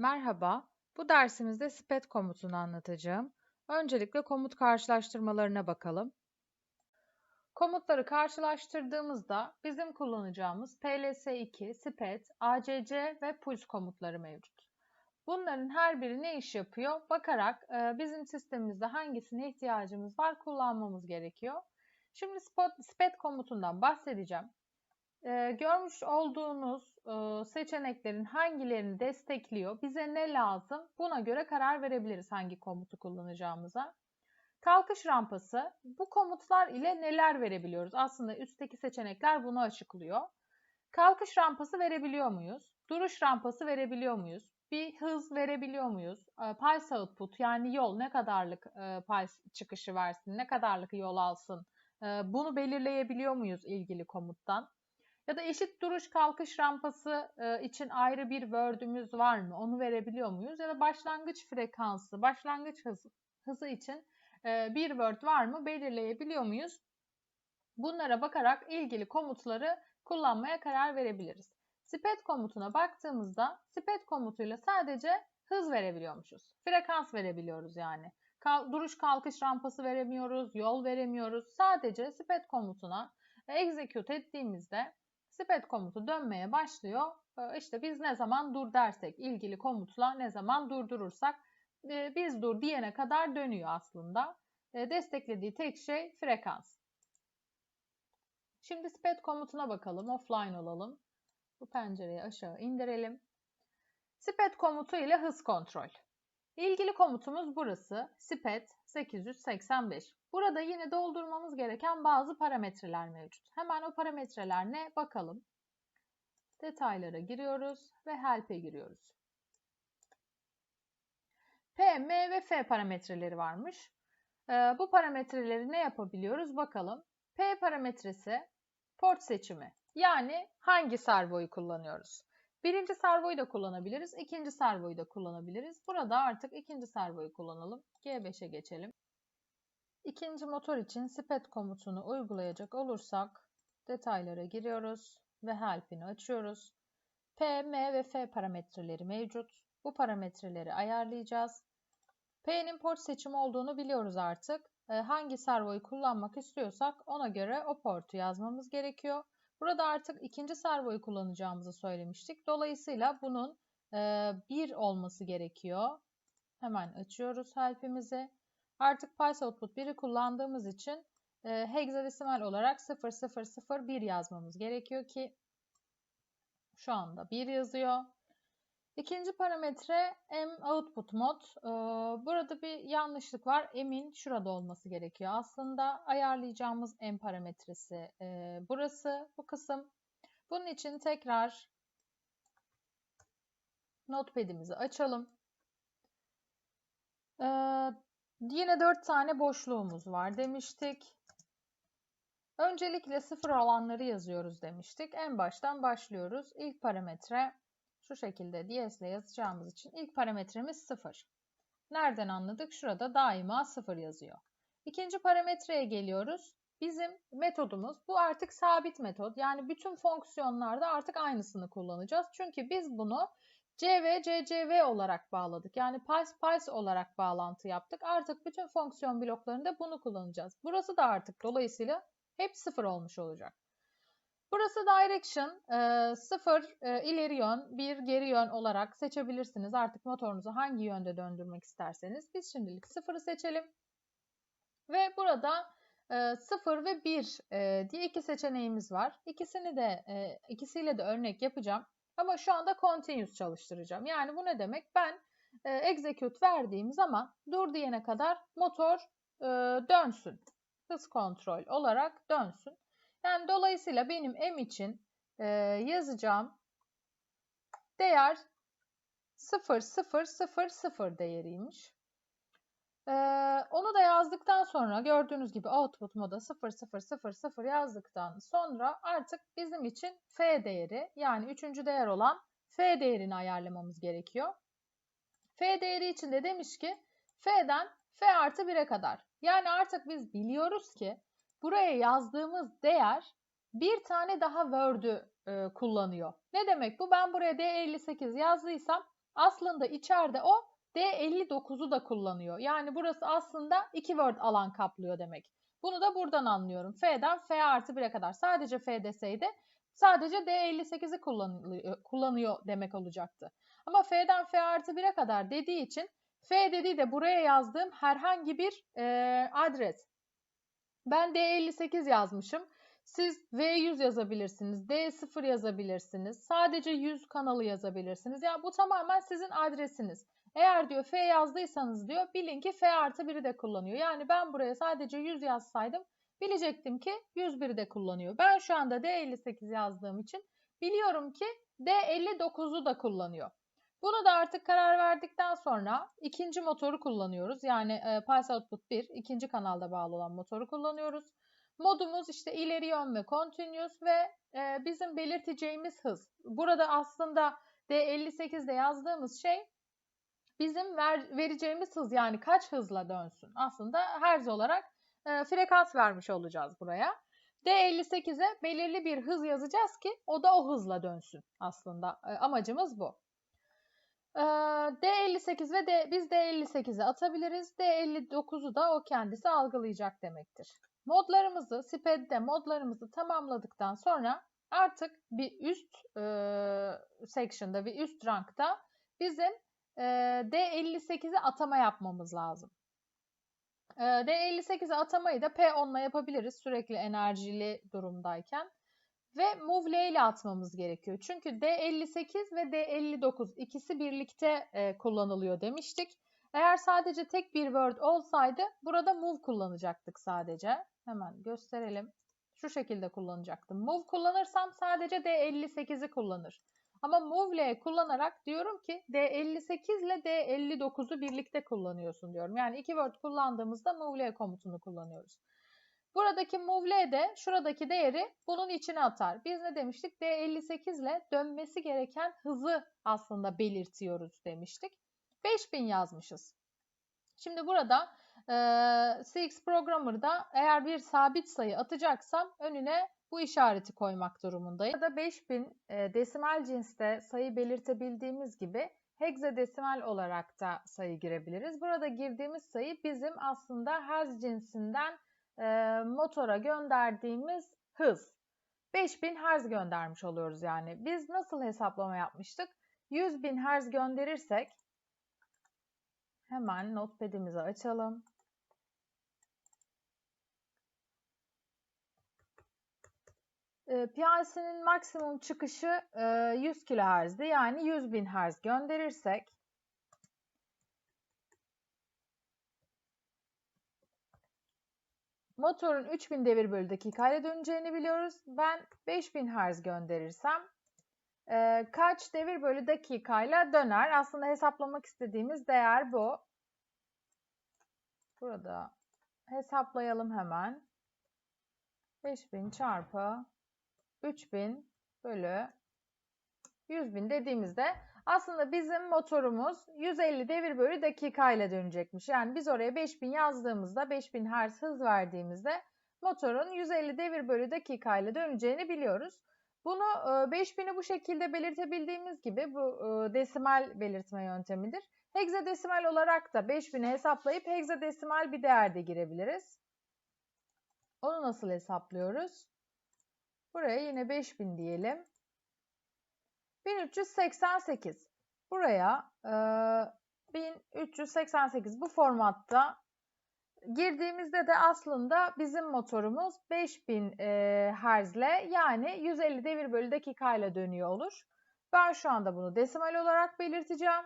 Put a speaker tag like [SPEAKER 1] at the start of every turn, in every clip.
[SPEAKER 1] Merhaba, bu dersimizde SPET komutunu anlatacağım. Öncelikle komut karşılaştırmalarına bakalım. Komutları karşılaştırdığımızda bizim kullanacağımız PLS2, SPET, ACC ve PULS komutları mevcut. Bunların her biri ne iş yapıyor? Bakarak e, bizim sistemimizde hangisine ihtiyacımız var kullanmamız gerekiyor. Şimdi SPET komutundan bahsedeceğim. Ee, görmüş olduğunuz e, seçeneklerin hangilerini destekliyor, bize ne lazım buna göre karar verebiliriz hangi komutu kullanacağımıza. Kalkış rampası, bu komutlar ile neler verebiliyoruz? Aslında üstteki seçenekler bunu açıklıyor. Kalkış rampası verebiliyor muyuz? Duruş rampası verebiliyor muyuz? Bir hız verebiliyor muyuz? E, pulse output yani yol ne kadarlık e, pulse çıkışı versin, ne kadarlık yol alsın? Bunu belirleyebiliyor muyuz ilgili komuttan? Ya da eşit duruş kalkış rampası e, için ayrı bir word'ümüz var mı? Onu verebiliyor muyuz? Ya da başlangıç frekansı, başlangıç hızı, hızı için e, bir word var mı? Belirleyebiliyor muyuz? Bunlara bakarak ilgili komutları kullanmaya karar verebiliriz. Sped komutuna baktığımızda sped komutuyla sadece hız verebiliyormuşuz. Frekans verebiliyoruz yani. Kal duruş kalkış rampası veremiyoruz, yol veremiyoruz. Sadece sped komutuna execute ettiğimizde Sped komutu dönmeye başlıyor. Ee, işte biz ne zaman dur dersek, ilgili komutla ne zaman durdurursak e, biz dur diyene kadar dönüyor aslında. E, desteklediği tek şey frekans. Şimdi sped komutuna bakalım. Offline olalım. Bu pencereyi aşağı indirelim. Sped komutu ile hız kontrol. İlgili komutumuz burası. Sped 885. Burada yine doldurmamız gereken bazı parametreler mevcut. Hemen o parametreler ne bakalım. Detaylara giriyoruz ve help'e giriyoruz. P, M ve F parametreleri varmış. Ee, bu parametreleri ne yapabiliyoruz bakalım. P parametresi port seçimi. Yani hangi servoyu kullanıyoruz? Birinci servoyu da kullanabiliriz. ikinci servoyu da kullanabiliriz. Burada artık ikinci servoyu kullanalım. G5'e geçelim. İkinci motor için sped komutunu uygulayacak olursak detaylara giriyoruz ve help'ini açıyoruz. P, M ve F parametreleri mevcut. Bu parametreleri ayarlayacağız. P'nin port seçimi olduğunu biliyoruz artık. Ee, hangi servoyu kullanmak istiyorsak ona göre o portu yazmamız gerekiyor. Burada artık ikinci servoyu kullanacağımızı söylemiştik. Dolayısıyla bunun e, 1 olması gerekiyor. Hemen açıyoruz help'imizi. Artık pulse output 1'i kullandığımız için e, hexadesimal olarak 0001 yazmamız gerekiyor ki şu anda 1 yazıyor. İkinci parametre M output mod. Ee, burada bir yanlışlık var. M'in şurada olması gerekiyor. Aslında ayarlayacağımız M parametresi e, burası, bu kısım. Bunun için tekrar notepad'imizi açalım. Ee, yine 4 tane boşluğumuz var demiştik. Öncelikle sıfır olanları yazıyoruz demiştik. En baştan başlıyoruz. İlk parametre şu şekilde DS ile yazacağımız için ilk parametremiz 0. Nereden anladık? Şurada daima 0 yazıyor. İkinci parametreye geliyoruz. Bizim metodumuz bu artık sabit metod. Yani bütün fonksiyonlarda artık aynısını kullanacağız. Çünkü biz bunu CV, CCV olarak bağladık. Yani pulse pulse olarak bağlantı yaptık. Artık bütün fonksiyon bloklarında bunu kullanacağız. Burası da artık dolayısıyla hep sıfır olmuş olacak. Burası direction, e, sıfır e, ileri yön, bir geri yön olarak seçebilirsiniz. Artık motorunuzu hangi yönde döndürmek isterseniz. Biz şimdilik sıfırı seçelim. Ve burada e, 0 ve 1 e, diye iki seçeneğimiz var. İkisini de e, ikisiyle de örnek yapacağım. Ama şu anda continuous çalıştıracağım. Yani bu ne demek? Ben e, execute verdiğim zaman dur diyene kadar motor e, dönsün. Hız kontrol olarak dönsün. Yani dolayısıyla benim m için e, yazacağım değer 0,000 değeriymiş. Ee, onu da yazdıktan sonra gördüğünüz gibi output moda 0000 yazdıktan sonra artık bizim için f değeri yani üçüncü değer olan f değerini ayarlamamız gerekiyor. f değeri için de demiş ki f'den f artı 1'e kadar. Yani artık biz biliyoruz ki buraya yazdığımız değer bir tane daha word'ü e, kullanıyor. Ne demek bu? Ben buraya D58 yazdıysam aslında içeride o D59'u da kullanıyor. Yani burası aslında iki word alan kaplıyor demek. Bunu da buradan anlıyorum. F'den F artı 1'e kadar. Sadece F deseydi sadece D58'i kullanıyor, kullanıyor demek olacaktı. Ama F'den F artı 1'e kadar dediği için F dediği de buraya yazdığım herhangi bir e, adres. Ben D58 yazmışım. Siz V100 yazabilirsiniz, D0 yazabilirsiniz, sadece 100 kanalı yazabilirsiniz. Yani bu tamamen sizin adresiniz. Eğer diyor F yazdıysanız diyor bilin ki F artı 1'i de kullanıyor. Yani ben buraya sadece 100 yazsaydım bilecektim ki 101'i de kullanıyor. Ben şu anda D58 yazdığım için biliyorum ki D59'u da kullanıyor. Bunu da artık karar verdikten sonra ikinci motoru kullanıyoruz. Yani e, Pulse Output 1 ikinci kanalda bağlı olan motoru kullanıyoruz. Modumuz işte ileri yön ve continuous ve e, bizim belirteceğimiz hız. Burada aslında D58'de yazdığımız şey bizim ver, vereceğimiz hız yani kaç hızla dönsün. Aslında herz olarak e, frekans vermiş olacağız buraya. D58'e belirli bir hız yazacağız ki o da o hızla dönsün aslında. E, amacımız bu. E, D58 ve D, biz D58'e atabiliriz. D59'u da o kendisi algılayacak demektir. Modlarımızı, SPED'de modlarımızı tamamladıktan sonra artık bir üst e, section'da, bir üst rankta bizim e, D58'e atama yapmamız lazım. E, D58'e atamayı da P10'la yapabiliriz sürekli enerjili durumdayken. Ve move L ile atmamız gerekiyor. Çünkü D58 ve D59 ikisi birlikte e, kullanılıyor demiştik. Eğer sadece tek bir word olsaydı burada move kullanacaktık sadece. Hemen gösterelim. Şu şekilde kullanacaktım. Move kullanırsam sadece D58'i kullanır. Ama move L kullanarak diyorum ki D58 ile D59'u birlikte kullanıyorsun diyorum. Yani iki word kullandığımızda move L komutunu kullanıyoruz. Buradaki move L de şuradaki değeri bunun içine atar. Biz ne demiştik? D58 ile dönmesi gereken hızı aslında belirtiyoruz demiştik. 5000 yazmışız. Şimdi burada e, CX Programmer'da eğer bir sabit sayı atacaksam önüne bu işareti koymak durumundayım. Burada 5000 e, desimal cinste sayı belirtebildiğimiz gibi hexadesimal olarak da sayı girebiliriz. Burada girdiğimiz sayı bizim aslında hertz cinsinden e, motora gönderdiğimiz hız. 5000 hertz göndermiş oluyoruz yani. Biz nasıl hesaplama yapmıştık? 100.000 hertz gönderirsek hemen notepad'imizi açalım. E, PLC'nin maksimum çıkışı e, 100 kHz'di. Yani 100.000 Hz gönderirsek motorun 3000 devir bölü dakikayla döneceğini biliyoruz. Ben 5000 Hz gönderirsem e, kaç devir bölü dakikayla döner? Aslında hesaplamak istediğimiz değer bu. Burada hesaplayalım hemen. 5000 çarpı 3000 bölü 100.000 dediğimizde aslında bizim motorumuz 150 devir bölü dakika ile dönecekmiş. Yani biz oraya 5000 yazdığımızda 5000 Hz hız verdiğimizde motorun 150 devir bölü dakika ile döneceğini biliyoruz. Bunu 5000'i bu şekilde belirtebildiğimiz gibi bu desimal belirtme yöntemidir. Hexadesimal olarak da 5000'i hesaplayıp hexadesimal bir değer de girebiliriz. Onu nasıl hesaplıyoruz? Buraya yine 5000 diyelim. 1388. Buraya e, 1388 bu formatta girdiğimizde de aslında bizim motorumuz 5000 e, Hz ile yani 150 devir bölü dakika ile dönüyor olur. Ben şu anda bunu desimal olarak belirteceğim.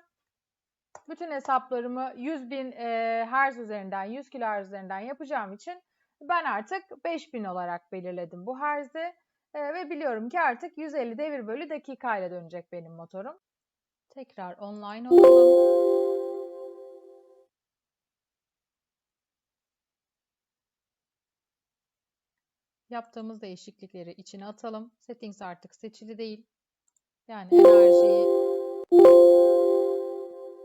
[SPEAKER 1] Bütün hesaplarımı 100.000 e, Hz üzerinden 100 kHz üzerinden yapacağım için ben artık 5000 olarak belirledim bu Hz'i. E, ve biliyorum ki artık 150 devir bölü dakika ile dönecek benim motorum. Tekrar online olalım. Yaptığımız değişiklikleri içine atalım. Settings artık seçili değil. Yani enerjiyi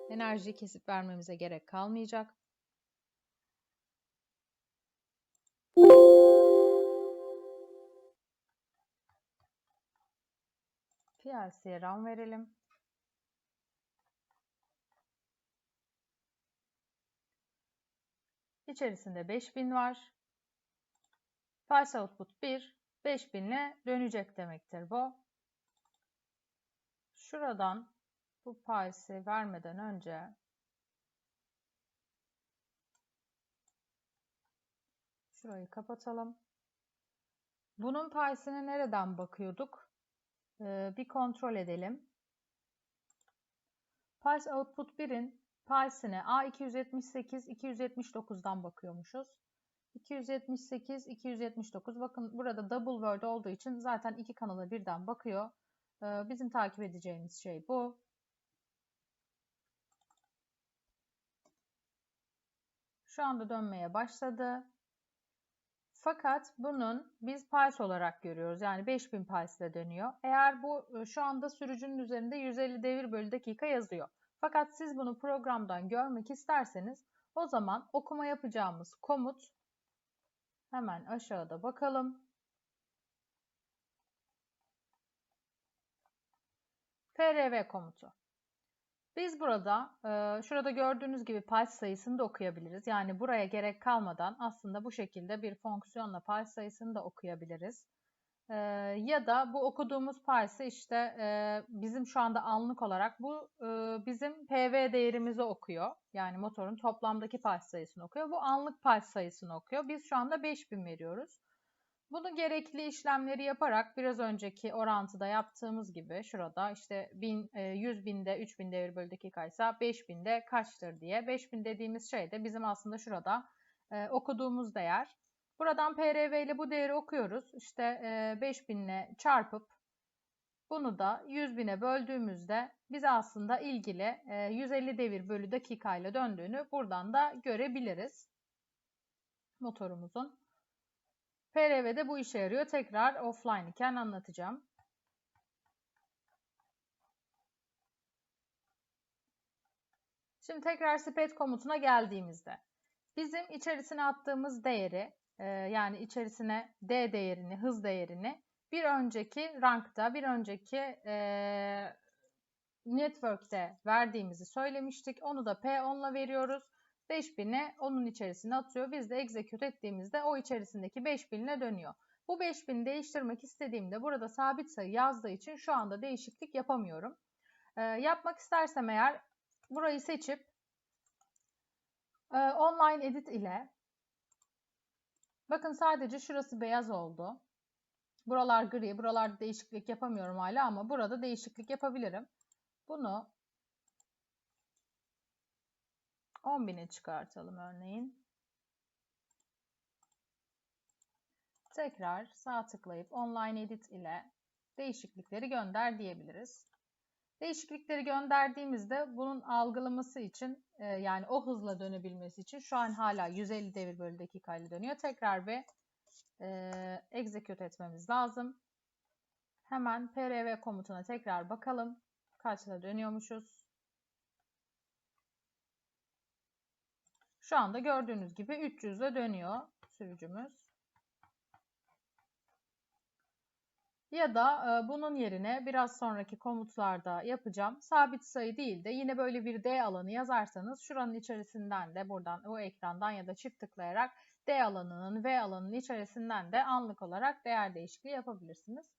[SPEAKER 1] enerjiyi kesip vermemize gerek kalmayacak. PLC'ye RAM verelim. İçerisinde 5000 var. Pulse output 1, 5000 ile dönecek demektir bu. Şuradan bu pulse'i vermeden önce şurayı kapatalım. Bunun pulse'ine nereden bakıyorduk? Ee, bir kontrol edelim. Pulse output 1'in pulse'ine A278 279'dan bakıyormuşuz. 278 279 bakın burada double word olduğu için zaten iki kanala birden bakıyor. Ee, bizim takip edeceğimiz şey bu. Şu anda dönmeye başladı. Fakat bunun biz pulse olarak görüyoruz. Yani 5000 pulse ile dönüyor. Eğer bu e, şu anda sürücünün üzerinde 150 devir bölü dakika yazıyor. Fakat siz bunu programdan görmek isterseniz o zaman okuma yapacağımız komut hemen aşağıda bakalım. FRV komutu. Biz burada, e, şurada gördüğünüz gibi pulse sayısını da okuyabiliriz. Yani buraya gerek kalmadan aslında bu şekilde bir fonksiyonla pulse sayısını da okuyabiliriz. E, ya da bu okuduğumuz pulse'ı işte e, bizim şu anda anlık olarak bu bizim PV değerimizi okuyor. Yani motorun toplamdaki pulse sayısını okuyor. Bu anlık pulse sayısını okuyor. Biz şu anda 5000 veriyoruz. Bunu gerekli işlemleri yaparak biraz önceki orantıda yaptığımız gibi şurada işte 1000, 100 e, binde 3000 devir bölü dakika ise 5000'de kaçtır diye. 5000 dediğimiz şey de bizim aslında şurada e, okuduğumuz değer. Buradan PRV ile bu değeri okuyoruz. İşte e, 5000 ile çarpıp bunu da 100 bine böldüğümüzde bize aslında ilgili e, 150 devir bölü dakika ile döndüğünü buradan da görebiliriz motorumuzun. PRV'de bu işe yarıyor. Tekrar offline iken anlatacağım. Şimdi tekrar speed komutuna geldiğimizde bizim içerisine attığımız değeri e, yani içerisine D değerini, hız değerini bir önceki rankta, bir önceki e, network'te verdiğimizi söylemiştik. Onu da P10'la veriyoruz. 5000'e onun içerisine atıyor. Biz de execute ettiğimizde o içerisindeki 5000'e dönüyor. Bu 5000'i değiştirmek istediğimde burada sabit sayı yazdığı için şu anda değişiklik yapamıyorum. Ee, yapmak istersem eğer burayı seçip e, online edit ile bakın sadece şurası beyaz oldu. Buralar gri. Buralarda değişiklik yapamıyorum hala ama burada değişiklik yapabilirim. Bunu 10.000'e çıkartalım örneğin. Tekrar sağ tıklayıp online edit ile değişiklikleri gönder diyebiliriz. Değişiklikleri gönderdiğimizde bunun algılaması için e, yani o hızla dönebilmesi için şu an hala 150 devir bölü dakika ile dönüyor. Tekrar bir e, execute etmemiz lazım. Hemen prv komutuna tekrar bakalım. Kaçla dönüyormuşuz. Şu anda gördüğünüz gibi 300'e dönüyor sürücümüz. Ya da e, bunun yerine biraz sonraki komutlarda yapacağım. Sabit sayı değil de yine böyle bir D alanı yazarsanız şuranın içerisinden de buradan o ekrandan ya da çift tıklayarak D alanının V alanının içerisinden de anlık olarak değer değişikliği yapabilirsiniz.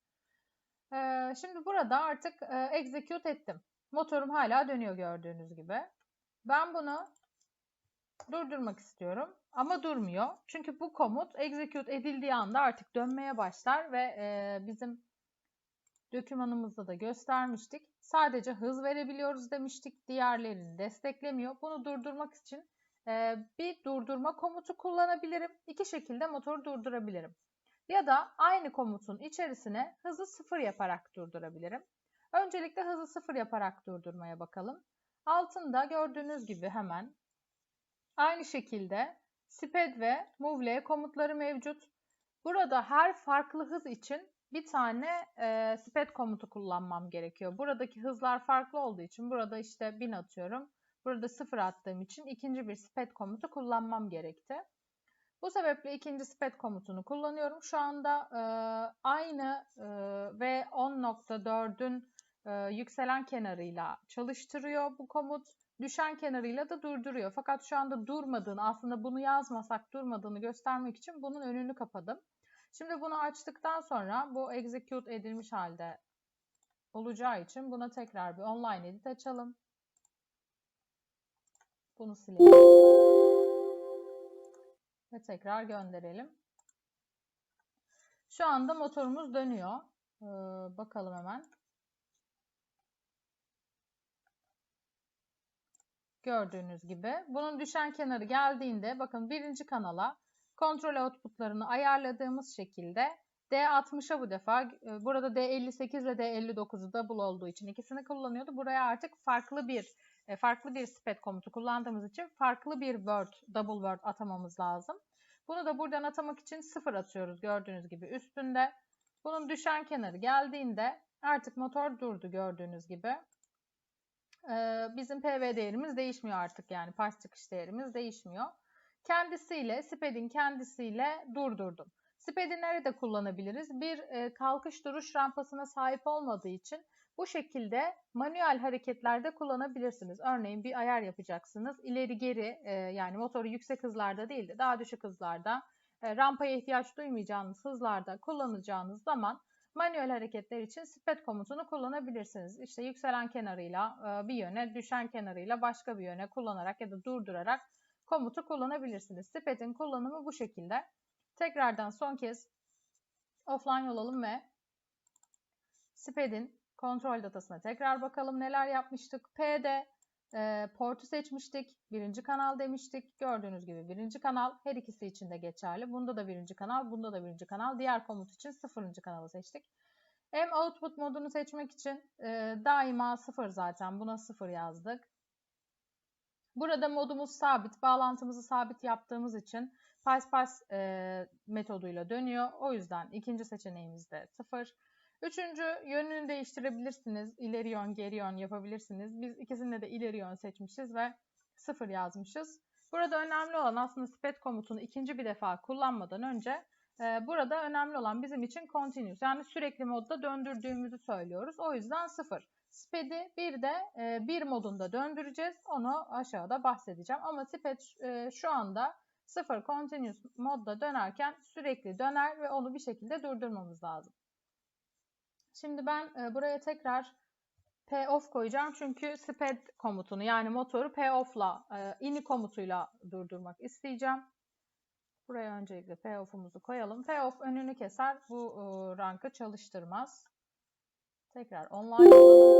[SPEAKER 1] E, şimdi burada artık e, execute ettim. Motorum hala dönüyor gördüğünüz gibi. Ben bunu durdurmak istiyorum ama durmuyor. Çünkü bu komut execute edildiği anda artık dönmeye başlar ve e, bizim dokümanımızda da göstermiştik. Sadece hız verebiliyoruz demiştik. Diğerlerini desteklemiyor. Bunu durdurmak için e, bir durdurma komutu kullanabilirim. İki şekilde motoru durdurabilirim. Ya da aynı komutun içerisine hızı sıfır yaparak durdurabilirim. Öncelikle hızı sıfır yaparak durdurmaya bakalım. Altında gördüğünüz gibi hemen Aynı şekilde speed ve move komutları mevcut. Burada her farklı hız için bir tane e, speed komutu kullanmam gerekiyor. Buradaki hızlar farklı olduğu için burada işte 1000 atıyorum. Burada 0 attığım için ikinci bir speed komutu kullanmam gerekti. Bu sebeple ikinci speed komutunu kullanıyorum. Şu anda e, aynı e, ve 10.4'ün e, yükselen kenarıyla çalıştırıyor bu komut. Düşen kenarıyla da durduruyor. Fakat şu anda durmadığını aslında bunu yazmasak durmadığını göstermek için bunun önünü kapadım. Şimdi bunu açtıktan sonra bu execute edilmiş halde olacağı için buna tekrar bir online edit açalım. Bunu silelim. Ve tekrar gönderelim. Şu anda motorumuz dönüyor. Ee, bakalım hemen. Gördüğünüz gibi. Bunun düşen kenarı geldiğinde bakın birinci kanala kontrol outputlarını ayarladığımız şekilde D60'a bu defa e, burada D58 ile D59'u double olduğu için ikisini kullanıyordu. Buraya artık farklı bir e, farklı bir sped komutu kullandığımız için farklı bir word, double word atamamız lazım. Bunu da buradan atamak için sıfır atıyoruz gördüğünüz gibi üstünde. Bunun düşen kenarı geldiğinde artık motor durdu gördüğünüz gibi. Bizim PV değerimiz değişmiyor artık yani pas çıkış değerimiz değişmiyor. Kendisiyle, SPED'in kendisiyle durdurdum. SPED'i nerede kullanabiliriz? Bir kalkış duruş rampasına sahip olmadığı için bu şekilde manuel hareketlerde kullanabilirsiniz. Örneğin bir ayar yapacaksınız. İleri geri yani motoru yüksek hızlarda değil de daha düşük hızlarda rampaya ihtiyaç duymayacağınız hızlarda kullanacağınız zaman manuel hareketler için sped komutunu kullanabilirsiniz. İşte yükselen kenarıyla e, bir yöne, düşen kenarıyla başka bir yöne kullanarak ya da durdurarak komutu kullanabilirsiniz. Sped'in kullanımı bu şekilde. Tekrardan son kez offline olalım ve Sped'in kontrol datasına tekrar bakalım neler yapmıştık. P'de e, portu seçmiştik. Birinci kanal demiştik. Gördüğünüz gibi birinci kanal her ikisi için de geçerli. Bunda da birinci kanal, bunda da birinci kanal. Diğer komut için sıfırıncı kanalı seçtik. M output modunu seçmek için e, daima sıfır zaten. Buna sıfır yazdık. Burada modumuz sabit. Bağlantımızı sabit yaptığımız için PySparse e, metoduyla dönüyor. O yüzden ikinci seçeneğimiz de sıfır. Üçüncü yönünü değiştirebilirsiniz. İleri yön, geri yön yapabilirsiniz. Biz ikisinde de ileri yön seçmişiz ve sıfır yazmışız. Burada önemli olan aslında sped komutunu ikinci bir defa kullanmadan önce e, burada önemli olan bizim için continuous yani sürekli modda döndürdüğümüzü söylüyoruz. O yüzden sıfır. Sped'i bir de e, bir modunda döndüreceğiz. Onu aşağıda bahsedeceğim. Ama sped e, şu anda sıfır continuous modda dönerken sürekli döner ve onu bir şekilde durdurmamız lazım. Şimdi ben e, buraya tekrar P off koyacağım çünkü sped komutunu yani motoru P off'la e, ini komutuyla durdurmak isteyeceğim. Buraya öncelikle P off'umuzu koyalım. P off önünü keser. Bu e, rankı çalıştırmaz. Tekrar online olalım.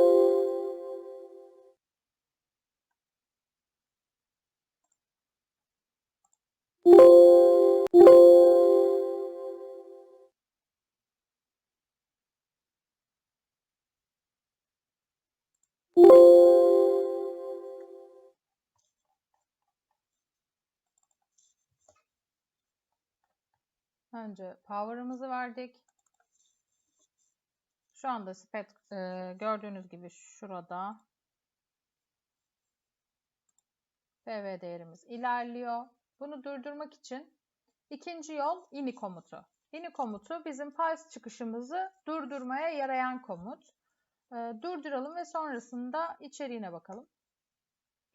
[SPEAKER 1] Önce power'ımızı verdik. Şu anda sped e, gördüğünüz gibi şurada PV değerimiz ilerliyor. Bunu durdurmak için ikinci yol ini komutu. Ini komutu bizim pulse çıkışımızı durdurmaya yarayan komut. E, durduralım ve sonrasında içeriğine bakalım.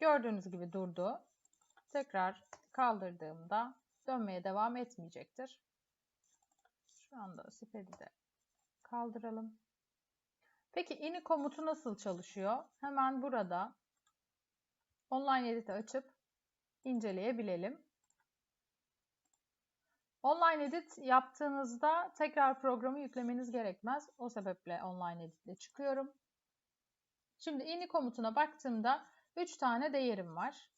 [SPEAKER 1] Gördüğünüz gibi durdu. Tekrar kaldırdığımda dönmeye devam etmeyecektir. Şu anda sipedi de kaldıralım. Peki ini komutu nasıl çalışıyor? Hemen burada online edit'i açıp inceleyebilelim. Online edit yaptığınızda tekrar programı yüklemeniz gerekmez. O sebeple online editle çıkıyorum. Şimdi ini komutuna baktığımda 3 tane değerim var.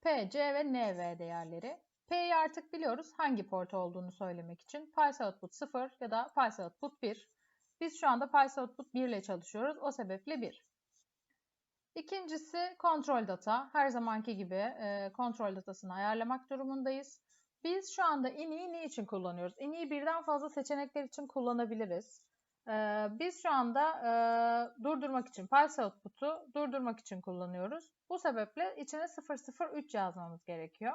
[SPEAKER 1] P, C ve NV değerleri. P'yi artık biliyoruz hangi port olduğunu söylemek için. Pulse output 0 ya da pulse output 1. Biz şu anda pulse output 1 ile çalışıyoruz. O sebeple 1. İkincisi kontrol data. Her zamanki gibi e, kontrol datasını ayarlamak durumundayız. Biz şu anda ini'yi ne için kullanıyoruz? Ini'yi birden fazla seçenekler için kullanabiliriz. Ee, biz şu anda e, durdurmak için pulse output'u durdurmak için kullanıyoruz. Bu sebeple içine 003 yazmamız gerekiyor.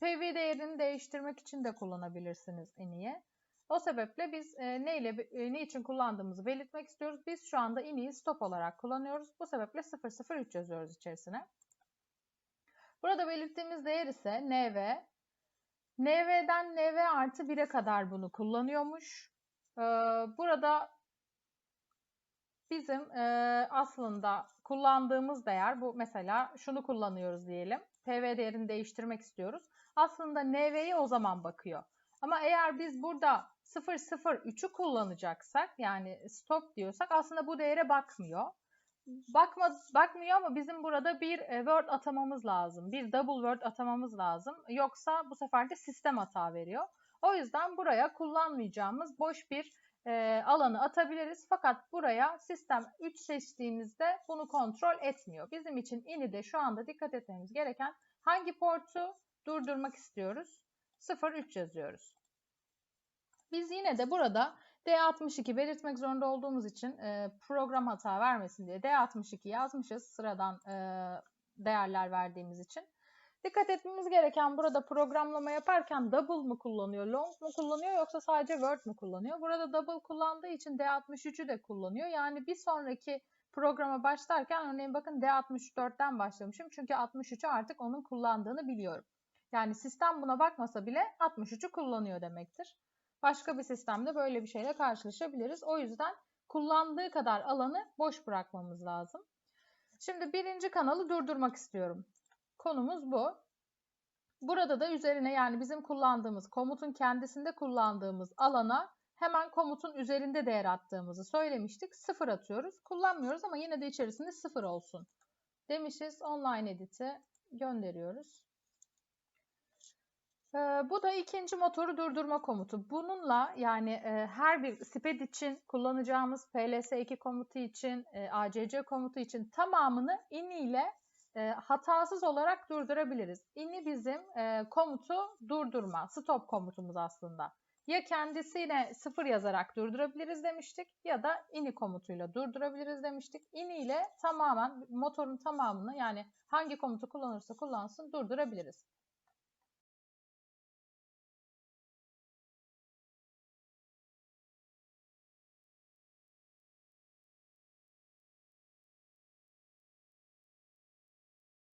[SPEAKER 1] PV değerini değiştirmek için de kullanabilirsiniz ini'yi. O sebeple biz e, ne ile e, ne için kullandığımızı belirtmek istiyoruz. Biz şu anda ini'yi stop olarak kullanıyoruz. Bu sebeple 003 yazıyoruz içerisine. Burada belirttiğimiz değer ise NV. NV'den NV artı 1'e kadar bunu kullanıyormuş. Ee, burada bizim e, aslında kullandığımız değer bu mesela şunu kullanıyoruz diyelim. PV değerini değiştirmek istiyoruz. Aslında NV'ye o zaman bakıyor. Ama eğer biz burada 003'ü kullanacaksak yani stop diyorsak aslında bu değere bakmıyor. Bakma, bakmıyor ama bizim burada bir e, word atamamız lazım. Bir double word atamamız lazım. Yoksa bu sefer de sistem hata veriyor. O yüzden buraya kullanmayacağımız boş bir e, alanı atabiliriz. Fakat buraya sistem 3 seçtiğimizde bunu kontrol etmiyor. Bizim için de şu anda dikkat etmemiz gereken hangi portu durdurmak istiyoruz? 03 yazıyoruz. Biz yine de burada D62 belirtmek zorunda olduğumuz için e, program hata vermesin diye D62 yazmışız sıradan e, değerler verdiğimiz için. Dikkat etmemiz gereken burada programlama yaparken double mu kullanıyor, long mu kullanıyor yoksa sadece word mu kullanıyor? Burada double kullandığı için D63'ü de kullanıyor. Yani bir sonraki programa başlarken örneğin bakın D64'ten başlamışım. Çünkü 63'ü artık onun kullandığını biliyorum. Yani sistem buna bakmasa bile 63'ü kullanıyor demektir. Başka bir sistemde böyle bir şeyle karşılaşabiliriz. O yüzden kullandığı kadar alanı boş bırakmamız lazım. Şimdi birinci kanalı durdurmak istiyorum. Konumuz bu. Burada da üzerine yani bizim kullandığımız komutun kendisinde kullandığımız alana hemen komutun üzerinde değer attığımızı söylemiştik. Sıfır atıyoruz. Kullanmıyoruz ama yine de içerisinde sıfır olsun demişiz. Online edit'i gönderiyoruz. Ee, bu da ikinci motoru durdurma komutu. Bununla yani e, her bir SPED için kullanacağımız PLS2 komutu için, e, ACC komutu için tamamını ini ile e, hatasız olarak durdurabiliriz. Ini bizim e, komutu durdurma, stop komutumuz aslında. Ya kendisine sıfır yazarak durdurabiliriz demiştik ya da ini komutuyla durdurabiliriz demiştik. Ini ile tamamen motorun tamamını yani hangi komutu kullanırsa kullansın durdurabiliriz.